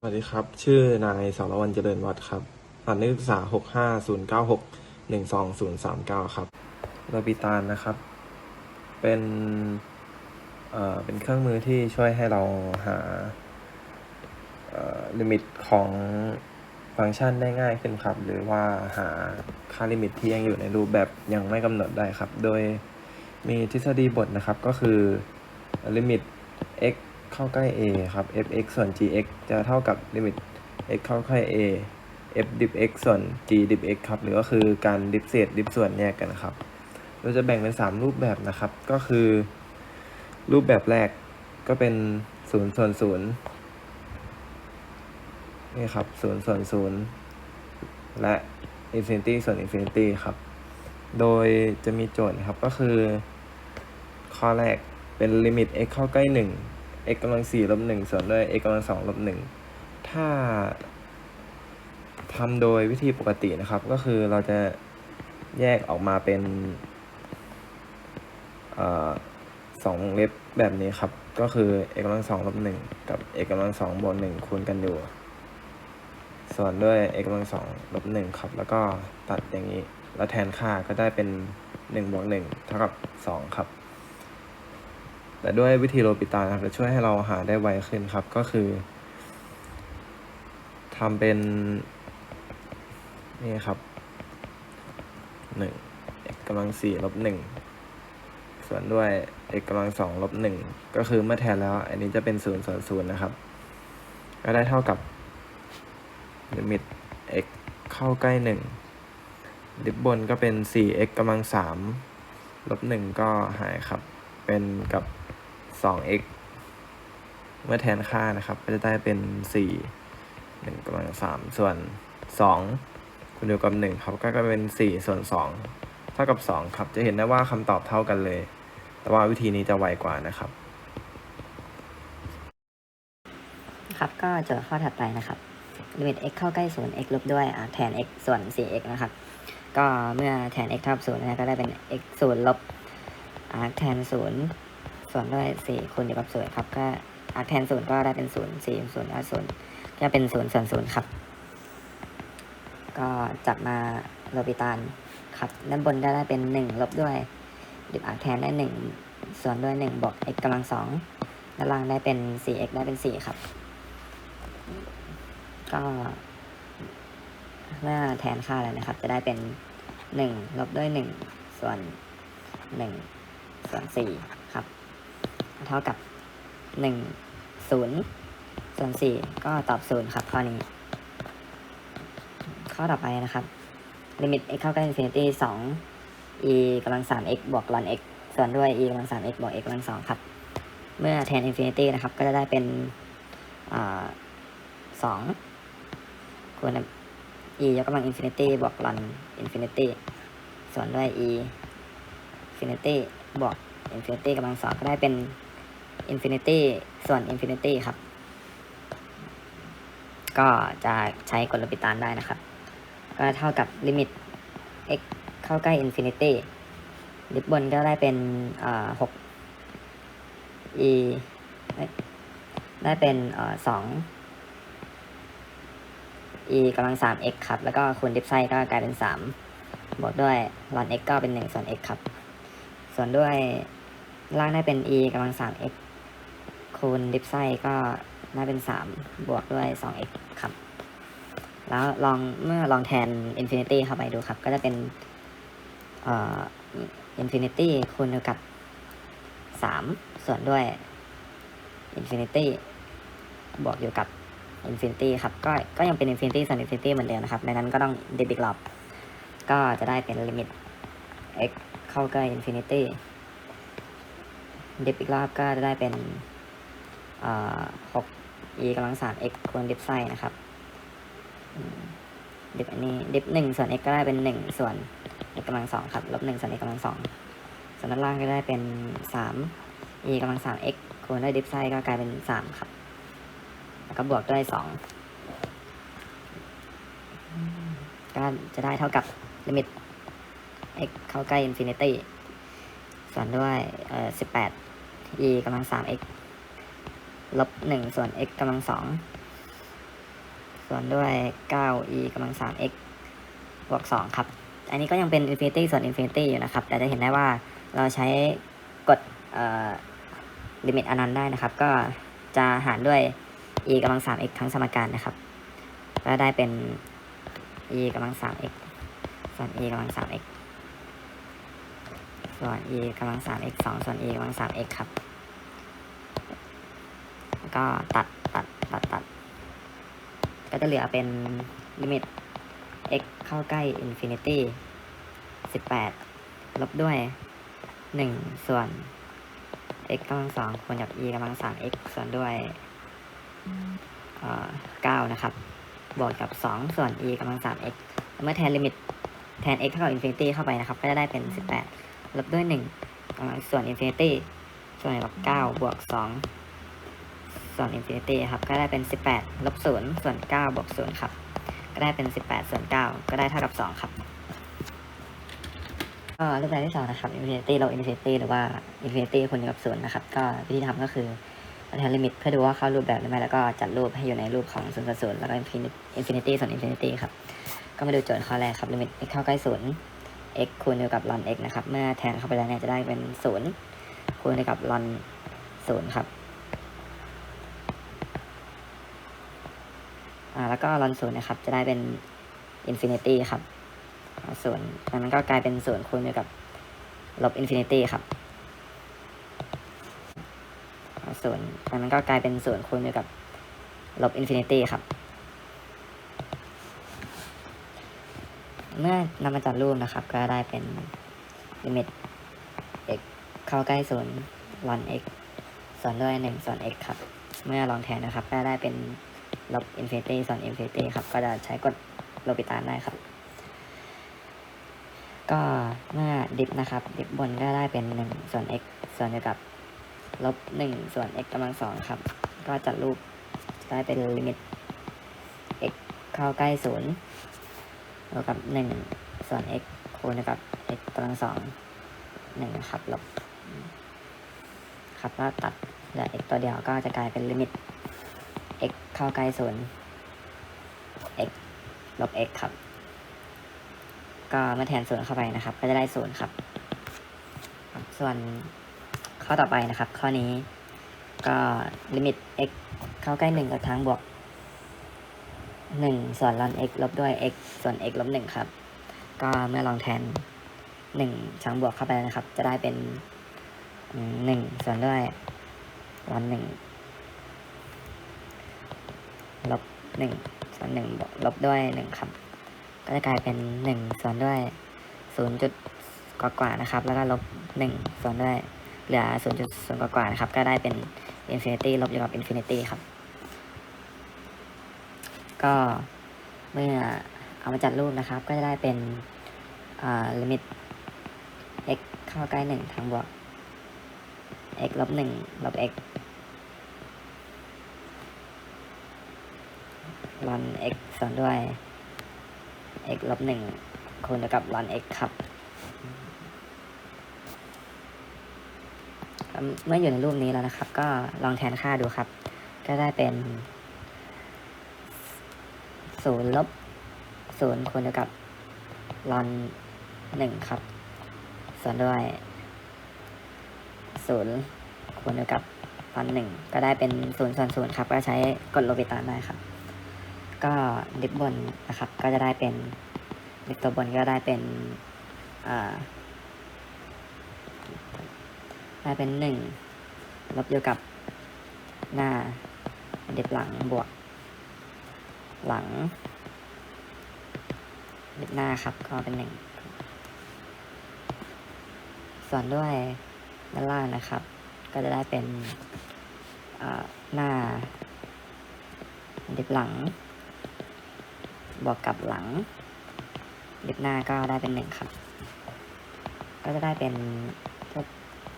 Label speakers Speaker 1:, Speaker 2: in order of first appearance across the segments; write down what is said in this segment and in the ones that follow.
Speaker 1: สวัสดีครับ ชื่อนายสารวันเจริญวัฒน์ครับรหัสนักศึกษาหกห้าศูนย์เก้าหกหนึ่งสองศูนย์สามเก้าครับโรบิตานนะครับ เป็นเอ่อเป็นเครื่องมือที่ช่วยให้เราหาเอ่อลิมิตของฟังก์ชันได้ง่ายขึ้นครับ หรือว่าหาค่าลิมิตที่ยังอยู่ในรูปแบบยังไม่กำหนดได้ครับ โดยมีทฤษฎีบทนะครับก็คือลิมิต x เข้าใกล้ a ครับ f(x) ส่วน g(x) จะเท่ากับลิมิต x เข้าใกล้ a f dip x ส่วน g dip x ครับหรือก็คือการดิฟเศษดิฟส่วนแยกกันครับ เราจะแบ่งเป็น 3 รูปแบบนะครับ ก็คือ รูปแบบแรกก็เป็น0ส่วน0นี่ครับ0ส่วน0และ infinity ส่วน infinity ครับ โดยจะมีโจทย์ครับก็คือ ข้อแรกเป็นลิมิต x เข้าใกล้ 1 x กำลัง4ลบ1ส่วนด้วย x กำลัง2ลบ1ถ้าทำโดยวิธีปกตินะครับ ก็คือเราจะแยกออกมาเป็นอสองเล็บแบบนี้ครับ ก็คือ x กำลัง2ลบ1กับ x กำลัง2บวก1คูณกันอยู่ ส่วนด้วย x กำลัง2ลบ1ครับ แล้วก็ตัดอย่างนี้ แล้วแทนค่าก็ได้เป็น1บวก1เท่ากับ2ครับ แต่ด้วยวิธีโรปิตาครับจะช่วยให้เราหาได้ไวขึ้นครับ ก็คือทำเป็น นี่ครับหนึ่ง x กำลังสี่ลบหนึ่งส่วนด้วย x กำลังสองลบหนึ่งก็คือเมื่อแทนแล้ว อันนี้จะเป็นศูนย์ส่วนศูนย์นะครับ ก็ได้เท่ากับลิมิต x เข้าใกล้หนึ่งดิบบนก็เป็น 4x กำลัง3ลบ1ก็หายครับ เป็นกับ 2x เมื่อแทนค่านะครับ ก็จะได้เป็น4 1กำลัง3ส่วน 2คูณอยู่กับ1ครับก็จะเป็น 4 ส่วน 2 เท่ากับ 2 ครับ จะเห็นได้ว่าคำตอบเท่ากันเลย แต่ว่าวิธีนี้จะไวกว่านะครับ
Speaker 2: ครับก็โจทย์ข้อถัดไปนะครับลิมิต x เข้าใกล้ศูนย์ x ลบด้วยแทน x ส่วน 4x นะครับ ก็เมื่อแทน x เท่ากับศูนย์นะก็ได้เป็น x ศูนย์ลบ อาร์แทนศูนย์ส่วนด้วย4คูณอยู่กับศูนย์ครับก็อาร์แทนศูนย์ก็ได้เป็นศูนย์สี่ศูนย์อาศูนย์ก็เป็นศูนย์ส่วนศูนย์ครับ ก็จับมาโรบิตานครับด้านบนได้ได้เป็น1ลบด้วยดิบอาร์แทนได้1ส่วนด้วย1บวก x กำลังสองด้านล่างได้เป็น 4x ได้เป็น 4 ครับ ก็เมื่อแทนค่าแล้วนะครับ จะได้เป็นหนึ่งลบด้วยหนึ่งส่วนหนึ่ง ส่วนสี่ครับ เท่ากับหนึ่งศูนย์ส่วนสี่ก็ตอบศูนย์ครับข้อนี้ ข้อต่อไปนะครับลิมิต x เข้าใกล้ infinity สอง e กำลังสาม x บวก ln x ส่วนด้วย e กำลังสาม x บวก x กำลังสองครับ เมื่อแทน infinity นะครับ ก็จะได้เป็นอ่าสองคูณ e ยกกำลัง infinity บวก ln infinity ส่วนด้วย e infinity บวก infinity กำลังสองก็ได้เป็น infinity ส่วน infinity ครับ ก็จะใช้กลปิตานได้นะครับ ก็เท่ากับลิมิต x เข้าใกล้ infinity ลิบบนก็ได้เป็นอ่าหก e เอ้ยได้เป็นเอ่อสอง e กำลังสาม x ครับ แล้วก็คูณดิฟไซก็กลายเป็นสามบวกด้วย ln x ก็เป็นหนึ่งส่วน x ครับ ส่วนด้วยล่างได้เป็น e กำลังสาม x คูณดิฟไซก็ได้เป็นสามบวกด้วยสอง x ครับ แล้วลองเมื่อลองแทน infinity เข้าไปดูครับ ก็จะเป็นเอ่อ infinity คูณอยู่กับสามส่วนด้วย infinity บวกอยู่กับ infinity ครับ ก็ก็ยังเป็น infinity ส่วน infinity เหมือนเดิมนะครับดังนั้นก็ต้องดิบอีกรอบก็จะได้เป็นลิมิต x เข้าใกล้ infinity ดิบอีกรอบก็จะได้เป็นเอ่อ6 e กำลังสาม x คูณดิบไซนะครับ ดิบอันนี้ดิบหนึ่งส่วน x ก็ได้เป็นหนึ่งส่วน x กำลังสองครับ ลบหนึ่งส่วน x กำลังสองส่วนด้านล่างก็ได้เป็นสาม e กำลังสาม x คูณด้วยดิฟไซก็กลายเป็นสามครับ แล้วก็บวกด้วยสองก็จะได้เท่ากับลิมิต x เข้าใกล้ infinity ส่วนด้วยเอ่อสิบแปด e กำลังสาม x ลบหนึ่งส่วน x กำลังสองส่วนด้วย 9e กำลัง 3x บวก2ครับ อันนี้ก็ยังเป็น infinity ส่วน infinity อยู่นะครับ แต่จะเห็นได้ว่าเราใช้กดลิมิตอนันต์ได้นะครับ ก็จะหารด้วย e กำลัง 3x ทั้งสมการนะครับ ก็ได้เป็น e กำลัง 3x ส่วน e กำลัง 3x ส่วน e กำลัง 3x 2ส่วน e กำลัง 3x ครับ แล้วก็ตัดตัดตัดตัด ก็จะเหลือเป็นลิมิต x เข้าใกล้ infinity 18ลบด้วย1ส่วน x กำลัง2คูณกับ e กำลัง 3x ส่วนด้วยเอ่อ9นะครับ บวกกับ2ส่วน e กำลัง 3x เมื่อแทนลิมิตแทน x เท่ากับ infinity เข้าไปนะครับ ก็จะได้เป็น18 ลบด้วย1กำลังส่วน infinity ส่วนกับ9บวก2ส่วน infinity ครับก็ได้เป็น 18ลบ0ส่วน9บวก0ครับก็ได้เป็น 18 ส่วน 9 ก็ได้เท่ากับ 2 ครับก็รูปแบบที่2นะครับ infinity ลบ infinity หรือว่า infinity คูณกับ0นะครับ ก็วิธีทำก็คือแทนลิมิตเพื่อดูว่าเข้ารูปแบบหรือไม่แล้วก็จัดรูปให้อยู่ในรูปของ0ส่วน0แล้วก็ infinity infinity ส่วน infinity ครับ ก็มาดูโจทย์ข้อแรกครับลิมิต x เข้าใกล้0 x คูณอยู่กับ ln x นะครับ เมื่อแทนเข้าไปแล้วเนี่ยจะได้เป็น 0 คูณกับ ln 0 ครับอ่าแล้วก็ลอนศูนย์นะครับ จะได้เป็นอินฟินิตี้ครับอ่าส่วนดังนั้นก็กลายเป็นศูนย์คูณด้วยกับลบอินฟินิตี้ครับอ่าส่วนดังนั้นก็กลายเป็นศูนย์คูณด้วยกับลบอินฟินิตี้ครับ เมื่อนำมาจัดรูปนะครับ ก็ได้เป็นลิมิต x เข้าใกล้ศูนย์ลอน x ส่วนด้วยหนึ่งส่วน x ครับ เมื่อลองแทนนะครับ ก็ได้เป็นลบอินฟินิตี้ส่วนอินฟินิตี้ครับ ก็จะใช้กดโลปิตานได้ครับ ก็เมื่อดิฟนะครับ ดิฟบนก็ได้เป็นหนึ่งส่วน x ส่วนเดียวกับลบหนึ่งส่วน x กำลังสองครับ ก็จัดรูปได้เป็นลิมิต x เข้าใกล้ศูนย์ เท่ากับหนึ่งส่วน x คูณกับ x กำลังสองหนึ่งครับลบครับก็ตัดเหลือ x ตัวเดียวก็จะกลายเป็นลิมิต x เข้าใกล้ศูนย์ x ลบ x ครับ ก็มาแทนศูนย์เข้าไปนะครับ ก็จะได้ศูนย์ครับครับส่วนข้อต่อไปนะครับ ข้อนี้ก็ลิมิต x เข้าใกล้หนึ่งกับทางบวก หนึ่งส่วนลอน x ลบด้วย x ส่วน x ลบหนึ่งครับ ก็เมื่อลองแทนหนึ่งช้างบวกเข้าไปนะครับ จะได้เป็นหนึ่งส่วนด้วยลอนหนึ่งลบหนึ่งส่วนหนึ่งลบด้วยหนึ่งครับ ก็จะกลายเป็นหนึ่งส่วนด้วยศูนย์จุดกว่าๆนะครับ แล้วก็ลบหนึ่งส่วนด้วยเหลือศูนย์จุดศูนย์กว่าๆนะครับ ก็ได้เป็นอินฟินิตี้ลบอยู่กับอินฟินิตี้ครับ ก็เมื่อเอามาจัดรูปนะครับ ก็จะได้เป็นลิมิต x เข้าใกล้หนึ่งทางบวก x ลบหนึ่งลบ x ลอน x ส่วนด้วย x ลบหนึ่งคูณกับลอน x ครับ เมื่ออยู่ในรูปนี้แล้วนะครับ ก็ลองแทนค่าดูครับ ก็ได้เป็น ศูนย์ลบศูนย์คูณกับลอนหนึ่งครับ ส่วนด้วยศูนย์คูณกับลอนหนึ่งก็ได้เป็นศูนย์ส่วนศูนย์ครับ ก็ใช้กดโลปิตานได้ครับ ก็ดิฟบนนะครับ ก็จะได้เป็นดิฟตัวบนก็ได้เป็นได้เป็นหนึ่งลบอยู่กับหน้าดิฟหลังบวก หลังดิฟหน้าครับก็เป็นหนึ่งส่วนด้วยด้านล่างนะครับ ก็จะได้เป็นอ่าหน้า ดิฟหลัง บวกกับหลัง ดิบหน้าก็ได้เป็นหนึ่งครับ ก็จะได้เป็น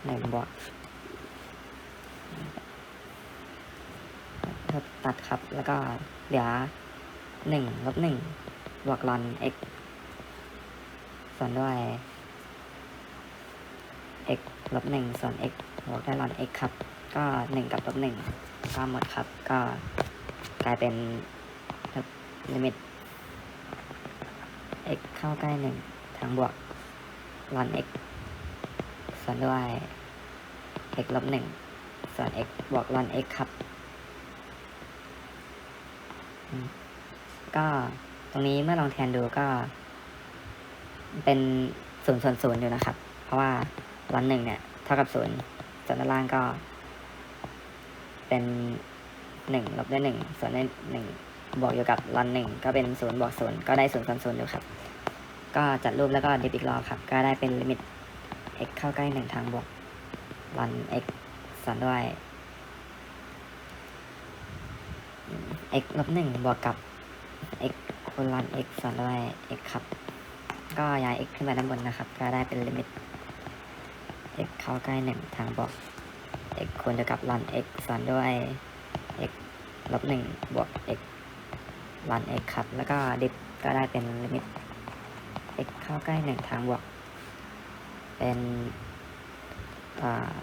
Speaker 2: หนึ่งบวกตัดครับ แล้วก็เหลือ หนึ่งลบหนึ่งบวกลอน x ส่วนด้วย x ลบหนึ่งส่วน x บวกด้วยลอน x ครับ ก็หนึ่งกับลบหนึ่งก็หมดครับ ก็กลายเป็นลิมิต x เข้าใกล้หนึ่งทางบวกลอน x ส่วนด้วย x ลบหนึ่งส่วน x บวกลอน x ครับ ก็ตรงนี้เมื่อลองแทนดูก็ เป็นศูนย์ส่วนศูนย์อยู่นะครับ เพราะว่าลอนหนึ่งเนี่ย เท่ากับศูนย์ส่วนด้านล่างก็ เป็นหนึ่งลบด้วยหนึ่งส่วนด้วยหนึ่งบวกอยู่กับลอนหนึ่งก็เป็นศูนย์บวกศูนย์ก็ได้ศูนย์ส่วนศูนย์อยู่ครับ ก็จัดรูปแล้วก็ดิบอีกรอบครับ ก็ได้เป็นลิมิต x เข้าใกล้หนึ่งทางบวกลอน x ส่วนด้วย x ลบหนึ่งบวกกับ x คูณลอน x ส่วนด้วย x ครับ ก็ย้าย x ขึ้นไปด้านบนนะครับ ก็ได้เป็นลิมิต x เข้าใกล้หนึ่งทางบวก x คูณเท่ากับลอน x ส่วนด้วย x ลบหนึ่งบวก x ลอน x ครับ แล้วก็ดิฟก็ได้เป็นลิมิต x เข้าใกล้หนึ่งทางบวก เป็นอ่า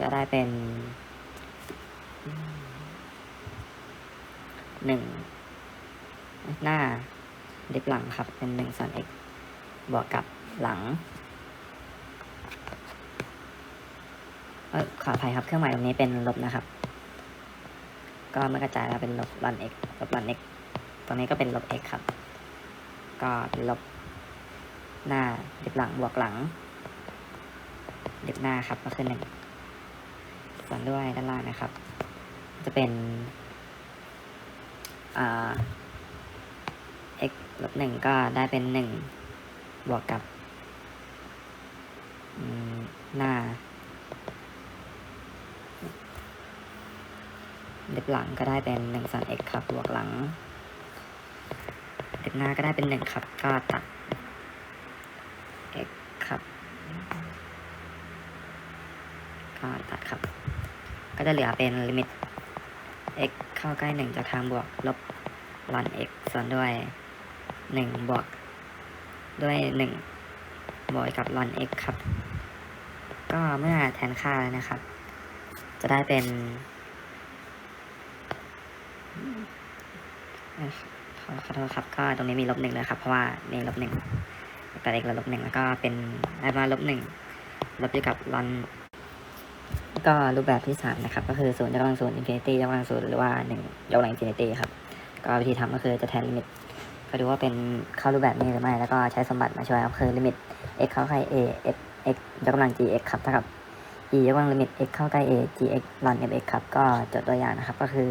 Speaker 2: จะได้เป็นหนึ่งหน้าดิฟหลังครับ เป็นหนึ่งส่วน x บวกกับหลัง เอยขออภัยครับ เครื่องหมายตรงนี้เป็นลบนะครับ ก็เมื่อกระจายแล้วเป็นลบลอน x ลบลอน x ตรงนี้ก็เป็นลบ x ครับ ก็เป็นลบหน้าดิบหลังบวกหลังดิบหน้าครับก็คือหนึ่ง ส่วนด้วยด้านล่างนะครับ จะเป็นอ่า x ลบหนึ่งก็ได้เป็นหนึ่งบวกกับหน้าเด็บหลังก็ได้เป็นหนึ่งส่วน x ครับ บวกหลังเด็บหน้าก็ได้เป็นหนึ่งครับ ก็ตัด x ครับ ก็ตัดครับ ก็จะเหลือเป็นลิมิต x เข้าใกล้หนึ่งจากทางบวกลบลอน x ส่วนด้วยหนึ่งบวก ด้วยหนึ่งบวกกับลอน x ครับ ก็เมื่อแทนค่าแล้วนะครับ จะได้เป็นขอขอโทษครับก็ตรงนี้มีลบหนึ่งเลยครับ เพราะว่ามีลบหนึ่งแตัดเอกลบหนึ่งแล้วก็เป็นได้มาลบหนึ่งลบอยู่กับลอน ก็รูปแบบที่สามนะครับ ก็คือศูนย์ยกกำลังศูนย์อินฟินิตี้ยกกำลังศูนย์หรือว่าหนึ่งยกกำลังอินฟินิตี้ครับ ก็วิธีทำก็คือจะแทนลิมิต ก็ดูว่าเป็นเข้ารูปแบบนี้หรือไม่ แล้วก็ใช้สมบัติมาช่วยครับคือลิมิต x เข้าใกล้ a x x ยกกำลัง g x ครับเท่ากับ e ยกกำลังลิมิต x เข้าใกล้ a g x ลอน f x ครับ ก็จดตัวอย่างนะครับ ก็คือ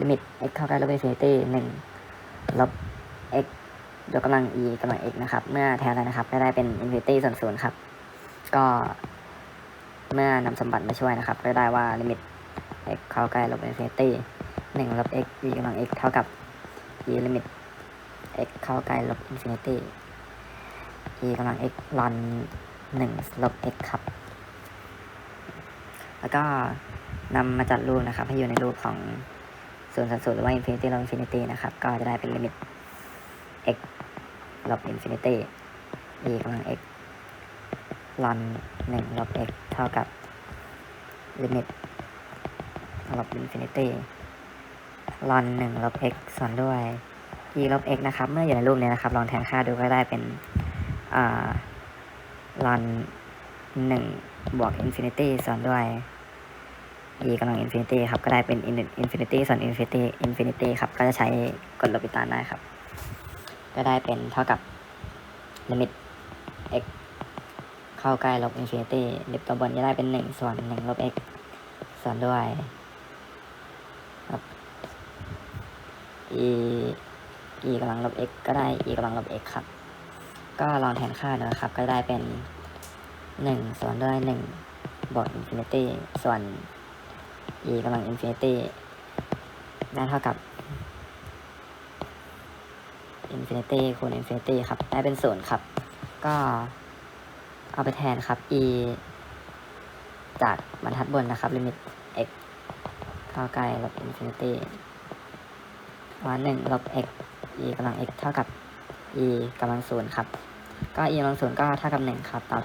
Speaker 2: ลิมิต x เข้าใกล้ลบอินฟินิตี้หนึ่งลบ x ยกกำลัง e กำลัง x นะครับ เมื่อแทนแล้วนะครับ ก็ได้เป็นอินฟินิตี้ส่วนศูนย์ครับ ก็ เมื่อนำสมบัติมาช่วยนะครับ ก็ได้ว่าลิมิต x เข้าใกล้ลบอินฟินิตี้หนึ่งลบ x e กำลัง x เท่ากับ e ลิมิต x เข้าใกล้ลบอินฟินิตี้ e กำลัง x ลอนหนึ่งลบ x ครับ แล้วก็นำมาจัดรูปนะครับ ให้อยู่ในรูปของศูนย์ส่วนศูนย์หรือว่า infinity ลบ infinity นะครับ ก็จะได้เป็นลิมิต x ลบ infinity e กำลัง x ลอนหนึ่งลบ x เท่ากับลิมิตลบ infinity ลอนหนึ่งลบ x ส่วนด้วย e ลบ x นะครับ เมื่ออยู่ในรูปนี้นะครับ ลองแทนค่าดูก็ได้เป็นลอนหนึ่งบวก infinity ส่วนด้วย e กำลัง infinity ครับ ก็ได้เป็น in- infinity ส่วน infinity infinity ครับ ก็จะใช้กฎลบิตานได้ครับ ก็ได้เป็นเท่ากับลิมิต x เข้าใกล้ลบ infinity ลิมิตตัวบนจะได้เป็นหนึ่งส่วนหนึ่งลบ x ส่วนด้วยครับ e e กำลังลบ x ก็ได้ e กำลังลบ x ครับ ก็ลองแทนค่าดูนะครับ ก็ได้เป็นหนึ่งส่วนด้วยหนึ่งบวก infinity ส่วน e กำลัง infinity ได้เท่ากับ infinity คูณ infinity ครับ ได้เป็นศูนย์ครับ ก็ เอาไปแทนครับ e จากบรรทัดบนนะครับลิมิต x เข้าใกล้ลบ infinity ว่าหนึ่งลบ x e กำลัง x เท่ากับ e กำลังศูนย์ครับ ก็ e กำลังศูนย์ก็เท่ากับหนึ่งครับต่อ